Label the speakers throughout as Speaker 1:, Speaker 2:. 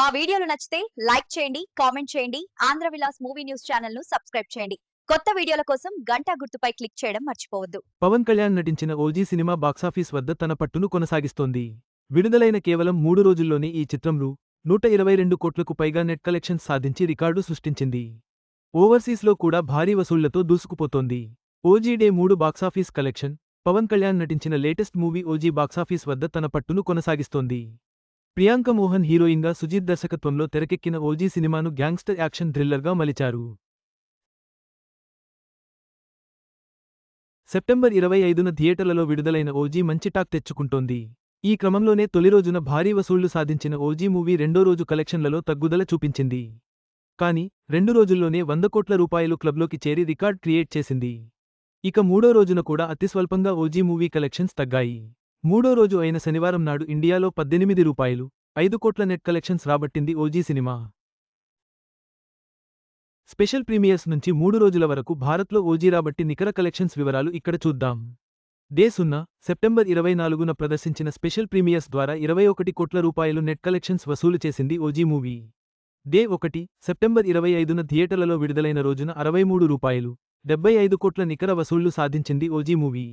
Speaker 1: మా వీడియోలు నచ్చితే లైక్ చేయండి కామెంట్ చేయండి ఆంధ్ర విలాస్ మూవీ న్యూస్ ఛానల్ను సబ్స్క్రైబ్ చేయండి. కొత్త వీడియోల కోసం గంట గుర్తుపై క్లిక్ చేయడం మర్చిపోవద్దు.
Speaker 2: పవన్ కళ్యాణ్ నటించిన ఓజీ సినిమా బాక్సాఫీస్ వద్ద తన పట్టును కొనసాగిస్తోంది. విడుదలైన కేవలం మూడు రోజుల్లోనే ఈ చిత్రంలో నూట ఇరవై రెండు కోట్లకు పైగా నెట్ కలెక్షన్స్ సాధించి రికార్డు సృష్టించింది. ఓవర్సీస్లో కూడా భారీ వసూళ్ళతో దూసుకుపోతోంది. ఓజీ డే మూడు box office collection Pawan Kalyan నటించిన లేటెస్ట్ మూవీ ఓజీ బాక్సాఫీస్ వద్ద తన పట్టును కొనసాగిస్తోంది. ప్రియాంక మోహన్ హీరోయిన్గా సుజీత్ దర్శకత్వంలో తెరకెక్కిన ఓజీ సినిమాను గ్యాంగ్స్టర్ యాక్షన్ థ్రిల్లర్గా మలిచారు. సెప్టెంబర్ ఇరవై ఐదున థియేటర్లలో విడుదలైన ఓజీ మంచి టాక్ తెచ్చుకుంటోంది. ఈ క్రమంలోనే తొలి రోజున భారీ వసూళ్ళు సాధించిన ఓజీ మూవీ రెండో రోజు కలెక్షన్లలో తగ్గుదల చూపించింది. కానీ రెండు రోజుల్లోనే వంద కోట్ల రూపాయలు క్లబ్లోకి చేరి రికార్డ్ క్రియేట్ చేసింది. ఇక మూడో రోజున కూడా అతి స్వల్పంగా ఓజీ మూవీ కలెక్షన్స్ తగ్గాయి. మూడో రోజు అయిన శనివారం నాడు ఇండియాలో పద్దెనిమిది రూపాయలు ఐదు కోట్ల నెట్ కలెక్షన్స్ రాబట్టింది ఓజీ సినిమా. స్పెషల్ ప్రీమియర్స్ నుంచి మూడు రోజుల వరకు భారత్లో ఓజీ రాబట్టి నికర కలెక్షన్స్ వివరాలు ఇక్కడ చూద్దాం. డే సున్నా సెప్టెంబర్ ఇరవై నాలుగున ప్రదర్శించిన స్పెషల్ ప్రీమియర్స్ ద్వారా ఇరవై ఒకటి కోట్ల రూపాయలు నెట్ కలెక్షన్స్ వసూలు చేసింది ఓజీ మూవీ. డే ఒకటి సెప్టెంబర్ ఇరవై ఐదున థియేటర్లలో విడుదలైన రోజున అరవై మూడు రూపాయలు డెబ్బై ఐదు కోట్ల నికర వసూళ్ళు సాధించింది ఓజీ మూవీ.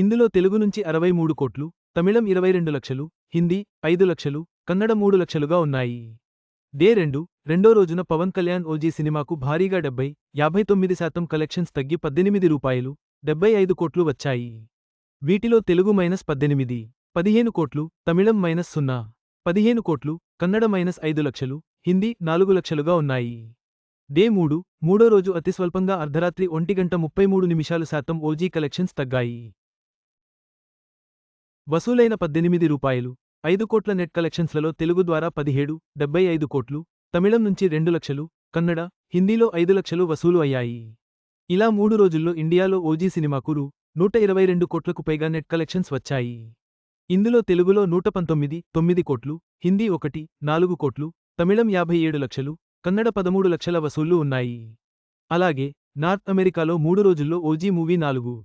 Speaker 2: ఇందులో తెలుగు నుంచి అరవై మూడు కోట్లు తమిళం ఇరవై రెండు లక్షలు హిందీ ఐదు లక్షలు కన్నడ మూడు లక్షలుగా ఉన్నాయి. డే రెండు రెండో రోజున పవన్ కళ్యాణ్ ఓజీ సినిమాకు భారీగా డెబ్బై యాభై తొమ్మిది శాతం కలెక్షన్స్ తగ్గి పద్దెనిమిది రూపాయలు డెబ్బై ఐదు కోట్లు వచ్చాయి. వీటిలో తెలుగు మైనస్ పద్దెనిమిది పదిహేను కోట్లు తమిళం మైనస్ సున్నా పదిహేను కోట్లు కన్నడ మైనస్ ఐదు లక్షలు హిందీ నాలుగు లక్షలుగా ఉన్నాయి. డే మూడు మూడో రోజు అతి స్వల్పంగా అర్ధరాత్రి ఒంటి గంట ముప్పై మూడు నిమిషాలు శాతం ఓజీ కలెక్షన్స్ తగ్గాయి. వసూలైన పద్దెనిమిది రూపాయలు ఐదు కోట్ల నెట్ కలెక్షన్స్లలో తెలుగు ద్వారా పదిహేడు డెబ్బై ఐదు కోట్లు తమిళం నుంచి రెండు లక్షలు కన్నడ హిందీలో ఐదు లక్షలు వసూలు అయ్యాయి. ఇలా మూడు రోజుల్లో ఇండియాలో ఓజీ సినిమాకు రూ. నూట ఇరవై రెండు కోట్లకు పైగా నెట్ కలెక్షన్స్ వచ్చాయి. ఇందులో తెలుగులో నూట పంతొమ్మిది తొమ్మిది కోట్లు హిందీ ఒకటి నాలుగు కోట్లు తమిళం యాభై ఏడు లక్షలు కన్నడ పదమూడు లక్షల వసూళ్ళు ఉన్నాయి. అలాగే నార్త్ అమెరికాలో మూడు రోజుల్లో ఓజీ మూవీ నాలుగు.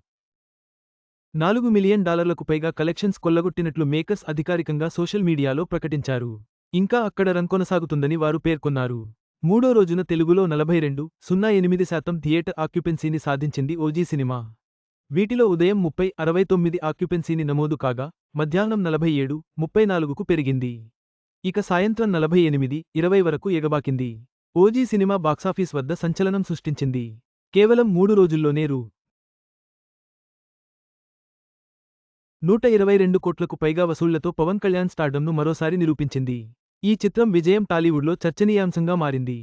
Speaker 2: నాలుగు మిలియన్ డాలర్లకు పైగా కలెక్షన్స్ కొల్లగొట్టినట్లు మేకర్స్ అధికారికంగా సోషల్ మీడియాలో ప్రకటించారు. ఇంకా అక్కడ రన్ కొనసాగుతుందని వారు పేర్కొన్నారు. మూడో రోజున తెలుగులో నలభై రెండు సున్నా ఎనిమిది శాతం థియేటర్ ఆక్యుపెన్సీని సాధించింది ఓజీ సినిమా. వీటిలో ఉదయం ముప్పై అరవై తొమ్మిది ఆక్యుపెన్సీని నమోదు కాగా మధ్యాహ్నం నలభై ఏడు ముప్పై నాలుగుకు పెరిగింది. ఇక సాయంత్రం నలభై ఎనిమిది ఇరవై వరకు ఎగబాకింది. ఓజీ సినిమా బాక్సాఫీస్ వద్ద సంచలనం సృష్టించింది. కేవలం మూడు రోజుల్లోనే రూ. నూట ఇరవై రెండు కోట్లకు పైగా వసూళ్ళతో పవన్ కళ్యాణ్ స్టార్డంను మరోసారి నిరూపించింది. ఈ చిత్రం విజయం టాలీవుడ్లో చర్చనీయాంశంగా మారింది.